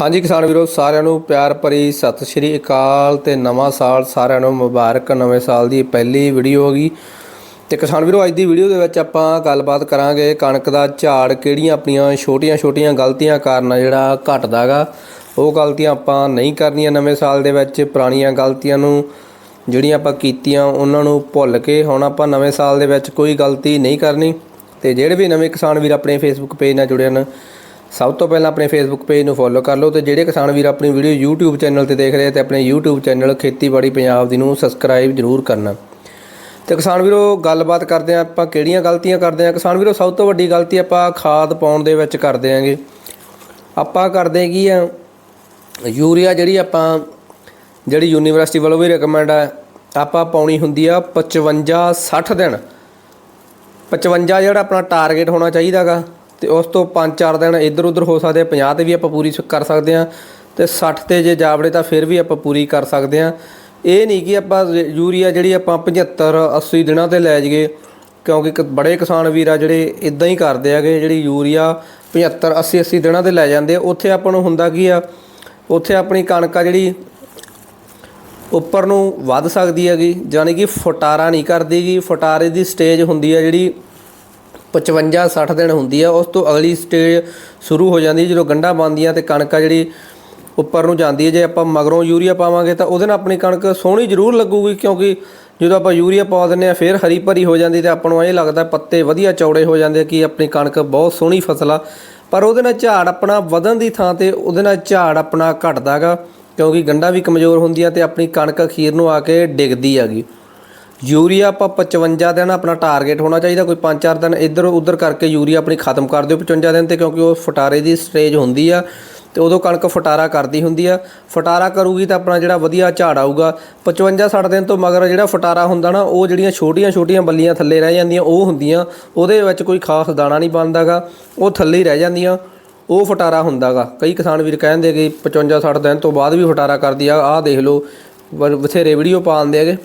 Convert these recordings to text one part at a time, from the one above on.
ਹਾਂਜੀ ਕਿਸਾਨ ਵੀਰੋ, ਸਾਰਿਆਂ ਨੂੰ ਪਿਆਰ ਭਰੀ ਸਤਿ ਸ਼੍ਰੀ ਅਕਾਲ ਤੇ ਨਵਾਂ ਸਾਲ ਸਾਰਿਆਂ ਨੂੰ ਮੁਬਾਰਕ, ਨਵੇਂ ਸਾਲ ਦੀ ਪਹਿਲੀ ਵੀਡੀਓ ਹੋਗੀ ਤੇ ਕਿਸਾਨ ਵੀਰੋ, ਅੱਜ ਦੀ ਵੀਡੀਓ ਦੇ ਵਿੱਚ ਆਪਾਂ ਗੱਲਬਾਤ ਕਰਾਂਗੇ ਕਣਕ ਦਾ ਝਾੜ ਕਿਹੜੀਆਂ ਆਪਣੀਆਂ ਛੋਟੀਆਂ-ਛੋਟੀਆਂ ਗਲਤੀਆਂ ਕਾਰਨ ਜਿਹੜਾ ਘਟਦਾਗਾ। ਉਹ ਗਲਤੀਆਂ ਆਪਾਂ ਨਹੀਂ ਕਰਨੀਆਂ ਨਵੇਂ ਸਾਲ ਦੇ ਵਿੱਚ, ਪੁਰਾਣੀਆਂ ਗਲਤੀਆਂ ਨੂੰ ਜਿਹੜੀਆਂ ਆਪਾਂ ਕੀਤੀਆਂ ਉਹਨਾਂ ਨੂੰ ਭੁੱਲ ਕੇ ਹੁਣ ਆਪਾਂ ਨਵੇਂ ਸਾਲ ਦੇ ਵਿੱਚ ਕੋਈ ਗਲਤੀ ਨਹੀਂ ਕਰਨੀ। ਤੇ ਜਿਹੜੇ ਵੀ ਨਵੇਂ ਕਿਸਾਨ ਵੀਰ ਆਪਣੇ ਫੇਸਬੁੱਕ ਪੇਜ ਨਾਲ ਜੁੜੇ ਹਨ ਸਭ ਤੋਂ ਪਹਿਲਾਂ ਆਪਣੇ ਫੇਸਬੁੱਕ ਪੇਜ ਨੂੰ ਫੋਲੋ ਕਰ ਲਓ ਤੇ ਜਿਹੜੇ ਕਿਸਾਨ ਵੀਰ ਆਪਣੀ ਵੀਡੀਓ YouTube ਚੈਨਲ ਤੇ ਦੇਖ ਰਹੇ ਆ ਤੇ ਆਪਣੇ YouTube ਚੈਨਲ ਖੇਤੀਬਾੜੀ ਪੰਜਾਬ ਦੀ ਨੂੰ ਸਬਸਕ੍ਰਾਈਬ ਜ਼ਰੂਰ ਕਰਨਾ। ਤੇ ਕਿਸਾਨ ਵੀਰੋ, ਗੱਲਬਾਤ ਕਰਦੇ ਆ ਆਪਾਂ ਕਿਹੜੀਆਂ ਗਲਤੀਆਂ ਕਰਦੇ ਆ। ਕਿਸਾਨ ਵੀਰੋ, ਸਭ ਤੋਂ ਵੱਡੀ ਗਲਤੀ ਆਪਾਂ ਖਾਦ ਪਾਉਣ ਦੇ ਵਿੱਚ ਕਰਦੇ ਆਂਗੇ। ਆਪਾਂ ਕਰਦੇ ਕੀ ਆ, ਯੂਰੀਆ ਜਿਹੜੀ ਆਪਾਂ, ਜਿਹੜੀ ਯੂਨੀਵਰਸਿਟੀ ਵੱਲੋਂ ਵੀ ਰეკਮੈਂਡ ਆ, ਆਪਾਂ ਪਾਉਣੀ ਹੁੰਦੀ ਆ 55 60 ਦਿਨ। 55 ਜਿਹੜਾ ਆਪਣਾ ਟਾਰਗੇਟ ਹੋਣਾ ਚਾਹੀਦਾਗਾ ਤੇ ਉਸ ਤੋਂ 5-4 ਦਿਨ ਇੱਧਰ ਉੱਧਰ ਹੋ ਸਕਦੇ ਆ 50 ਤੇ ਵੀ ਆਪਾਂ ਪੂਰੀ ਸ- ਕਰ ਸਕਦੇ ਆ ਤੇ 60 ਤੇ ਜੇ ਜਾਵੜੇ ਤਾਂ ਫਿਰ ਵੀ ਆਪਾਂ ਪੂਰੀ ਕਰ ਸਕਦੇ ਆ। ਇਹ ਨਹੀਂ ਕਿ ਆਪਾਂ ਯੂਰੀਆ ਜਿਹੜੀ ਆਪਾਂ 75 80 ਦਿਨਾਂ ਤੇ ਲੈ ਜਾਈਏ, ਕਿਉਂਕਿ ਕ- ਬੜੇ ਕਿਸਾਨ ਵੀਰ ਆ ਜਿਹੜੇ ਇਦਾਂ ਹੀ ਕਰਦੇ ਆਗੇ ਜਿਹੜੀ ਯੂਰੀਆ 75 80 80 ਦਿਨਾਂ ਤੇ ਲੈ ਜਾਂਦੇ ਆ। ਉੱਥੇ ਆਪਾਂ ਨੂੰ ਹੁੰਦਾ ਕੀ ਆ, ਉੱਥੇ ਆਪਣੀ ਕਣਕ ਆ ਜਿਹੜੀ ਉੱਪਰ ਨੂੰ ਵੱਧ ਸਕਦੀ ਹੈਗੀ ਯਾਨੀ ਕਿ ਫਟਾਰਾ ਨਹੀਂ ਕਰਦੀਗੀ ਫਟਾਰੇ ਦੀ ਸਟੇਜ ਹੁੰਦੀ ਹੈ ਜਿਹੜੀ 55 60 ਦਿਨ ਹੁੰਦੀ ਆ, ਉਸ ਤੋਂ ਅਗਲੀ ਸਟੇਜ ਸ਼ੁਰੂ ਹੋ ਜਾਂਦੀ ਹੈ ਜਦੋਂ ਗੰਢਾਂ ਬਣਦੀਆਂ ਤੇ ਕਣਕ ਆ ਜਿਹੜੀ ਉੱਪਰ ਨੂੰ ਜਾਂਦੀ ਹੈ ਜੇ ਆਪਾਂ ਮਗਰੋਂ ਯੂਰੀਆ ਪਾਵਾਂਗੇ ਤਾਂ ਉਹਦੇ ਨਾਲ ਆਪਣੀ ਕਣਕ ਸੋਹਣੀ ਜ਼ਰੂਰ ਲੱਗੂਗੀ, ਕਿਉਂਕਿ ਜਦੋਂ ਆਪਾਂ ਯੂਰੀਆ ਪਾ ਦਿੰਦੇ ਆ, ਫਿਰ ਹਰੀ ਭਰੀ ਹੋ ਜਾਂਦੀ ਤੇ ਆਪਾਂ ਨੂੰ ਇਹ ਲੱਗਦਾ ਪੱਤੇ ਵਧੀਆ ਚੌੜੇ ਹੋ ਜਾਂਦੇ ਕਿ ਆਪਣੀ ਕਣਕ ਬਹੁਤ ਸੋਹਣੀ ਫਸਲ ਆ। ਪਰ ਉਹਦੇ ਨਾਲ ਝਾੜ ਆਪਣਾ ਵਧਣ ਦੀ ਥਾਂ ਤੇ ਉਹਦੇ ਨਾਲ ਝਾੜ ਆਪਣਾ ਘਟਦਾਗਾ, ਕਿਉਂਕਿ ਗੰਢਾਂ ਵੀ ਕਮਜ਼ੋਰ ਹੁੰਦੀਆਂ ਤੇ ਆਪਣੀ ਕਣਕ ਅਖੀਰ ਨੂੰ ਆ ਕੇ ਡਿੱਗਦੀ ਹੈਗੀ। ਯੂਰੀਆ ਆਪਾਂ 55 ਦਿਨ ਆਪਣਾ ਟਾਰਗੇਟ ਹੋਣਾ ਚਾਹੀਦਾ, ਕੋਈ 5-4 ਦਿਨ ਇੱਧਰ ਉੱਧਰ ਕਰਕੇ ਯੂਰੀਆ ਆਪਣੀ ਖਤਮ ਕਰ ਦਿਓ 55 ਦਿਨ ਤੇ, ਕਿਉਂਕਿ ਉਹ ਫਟਾਰੇ ਦੀ ਸਟੇਜ ਹੁੰਦੀ ਆ ਤੇ ਉਦੋਂ ਕਣਕ ਫਟਾਰਾ ਕਰਦੀ ਹੁੰਦੀ ਆ। ਫਟਾਰਾ ਕਰੂਗੀ ਤਾਂ ਆਪਣਾ ਜਿਹੜਾ ਵਧੀਆ ਝਾੜ ਆਊਗਾ। 55-60 ਦਿਨ ਤੋਂ ਮਗਰ ਜਿਹੜਾ ਫਟਾਰਾ ਹੁੰਦਾ ਨਾ, ਉਹ ਜਿਹੜੀਆਂ ਛੋਟੀਆਂ-ਛੋਟੀਆਂ ਬੱਲੀਆਂ ਥੱਲੇ ਰਹਿ ਜਾਂਦੀਆਂ, ਉਹ ਹੁੰਦੀਆਂ। ਉਹਦੇ ਵਿੱਚ ਕੋਈ ਖਾਸ ਦਾਣਾ ਨਹੀਂ ਬਣਦਾਗਾ, ਉਹ ਥੱਲੇ ਹੀ ਰਹਿ ਜਾਂਦੀਆਂ। ਉਹ ਫਟਾਰਾ ਹੁੰਦਾਗਾ। ਕਈ ਕਿਸਾਨ ਵੀਰ ਕਹਿੰਦੇ ਕਿ 55-60 ਦਿਨ ਤੋਂ ਬਾਅਦ ਵੀ ਫਟਾਰਾ ਕਰਦੀ ਆ। ਆਹ ਦੇਖ ਲਓ ਬਥੇਰੇ ਵੀਡੀਓ ਪਾਉਂਦੇ ਹੈਗੇ।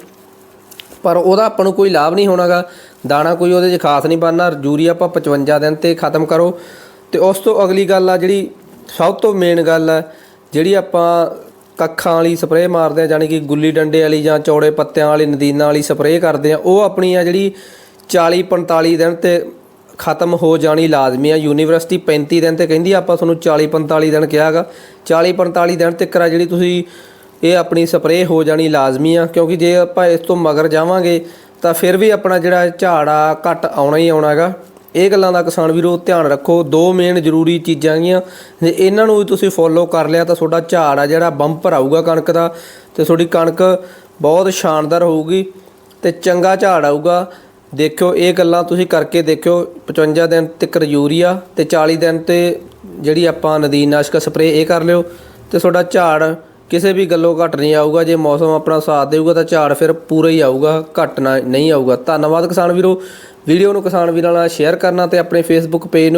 ਪਰ ਉਹਦਾ ਆਪਾਂ ਨੂੰ ਕੋਈ ਲਾਭ ਨਹੀਂ ਹੋਣਾਗਾ। ਦਾਣਾ ਕੋਈ ਉਹਦੇ 'ਚ ਖਾਸ ਨਹੀਂ ਬਣਨਾ। ਯੂਰੀਆ ਆਪਾਂ 55 ਦਿਨ ਤੇ ਖਤਮ ਕਰੋ। ਤੇ ਉਸ ਤੋਂ ਅਗਲੀ ਗੱਲ ਆ ਜਿਹੜੀ ਸਭ ਤੋਂ ਮੇਨ ਗੱਲ ਆ, ਜਿਹੜੀ ਆਪਾਂ ਕੱਖਾਂ ਵਾਲੀ ਸਪਰੇਅ ਮਾਰਦੇ ਆ ਜਾਨੀ ਕਿ ਗੁੱਲੀ ਡੰਡੇ ਵਾਲੀ ਜਾਂ ਚੌੜੇ ਪੱਤਿਆਂ ਵਾਲੀ, ਨਦੀਨਾਂ ਵਾਲੀ ਸਪਰੇਅ ਕਰਦੇ ਆ, ਉਹ ਆਪਣੀ ਆ ਜਿਹੜੀ 40 45 ਦਿਨ ਤੇ ਖਤਮ ਹੋ ਜਾਣੀ ਲਾਜ਼ਮੀ ਆ। ਯੂਨੀਵਰਸਿਟੀ 35 ਦਿਨ ਤੇ ਕਹਿੰਦੀ ਆਪਾਂ ਤੁਹਾਨੂੰ 40 45 ਦਿਨ ਕਿਹਾਗਾ। 40 45 ਦਿਨ ਤੱਕ ਆ ਜਿਹੜੀ ਤੁਸੀਂ ਇਹ ਆਪਣੀ ਸਪਰੇਅ ਹੋ ਜਾਣੀ ਲਾਜ਼ਮੀ ਆ, ਕਿਉਂਕਿ ਜੇ ਆਪਾਂ ਇਸ ਤੋਂ ਮਗਰ ਜਾਵਾਂਗੇ, ਤਾਂ ਫਿਰ ਵੀ ਆਪਣਾ ਜਿਹੜਾ ਝਾੜ ਆ ਘਟ ਆਉਣਾ ਹੀ ਆਉਣਾ ਹੈਗਾ। ਇਹ ਗੱਲਾਂ ਦਾ ਕਿਸਾਨ ਵੀਰੋ ਧਿਆਨ ਰੱਖੋ, ਦੋ ਮੇਨ ਜ਼ਰੂਰੀ ਚੀਜ਼ਾਂ ਗੀਆਂ ਜੇ ਇਹਨਾਂ ਨੂੰ ਵੀ ਤੁਸੀਂ ਫੋਲੋ ਕਰ ਲਿਆ, ਤਾਂ ਤੁਹਾਡਾ ਝਾੜ ਆ ਜਿਹੜਾ ਬੰਪਰ ਆਊਗਾ ਕਣਕ ਦਾ, ਤੇ ਤੁਹਾਡੀ ਕਣਕ ਬਹੁਤ ਸ਼ਾਨਦਾਰ ਹੋਊਗੀ, ਤੇ ਚੰਗਾ ਝਾੜ ਆਊਗਾ। ਦੇਖਿਓ, ਇਹ ਗੱਲਾਂ ਤੁਸੀਂ ਕਰਕੇ ਦੇਖਿਓ 55 ਦਿਨ ਤੱਕ ਯੂਰੀਆ ਤੇ 40 ਦਿਨ ਤੇ ਜਿਹੜੀ ਆਪਾਂ ਨਦੀਨ ਨਾਸ਼ਕ ਸਪਰੇਅ ਇਹ ਕਰ ਲਿਓ, ਤੇ ਤੁਹਾਡਾ ਝਾੜ ਕਿਸੇ ਵੀ ਗੱਲੋਂ ਘਟ ਨਹੀਂ ਆਊਗਾ, ਜੇ ਮੌਸਮ ਆਪਣਾ ਸਾਥ ਦੇਊਗਾ ਤਾਂ ਝਾੜ ਫਿਰ ਪੂਰਾ ਹੀ ਆਊਗਾ, ਘਟ ਨਾ, ਨਹੀਂ ਆਊਗਾ। ਧੰਨਵਾਦ ਕਿਸਾਨ ਵੀਰੋ। ਵੀਡੀਓ ਨੂੰ ਕਿਸਾਨ ਵੀਰਾਂ ਨਾਲ ਸ਼ੇਅਰ ਕਰਨਾ ਤੇ ਆਪਣੇ ਫੇਸਬੁੱਕ ਪੇਜ ਨੂੰ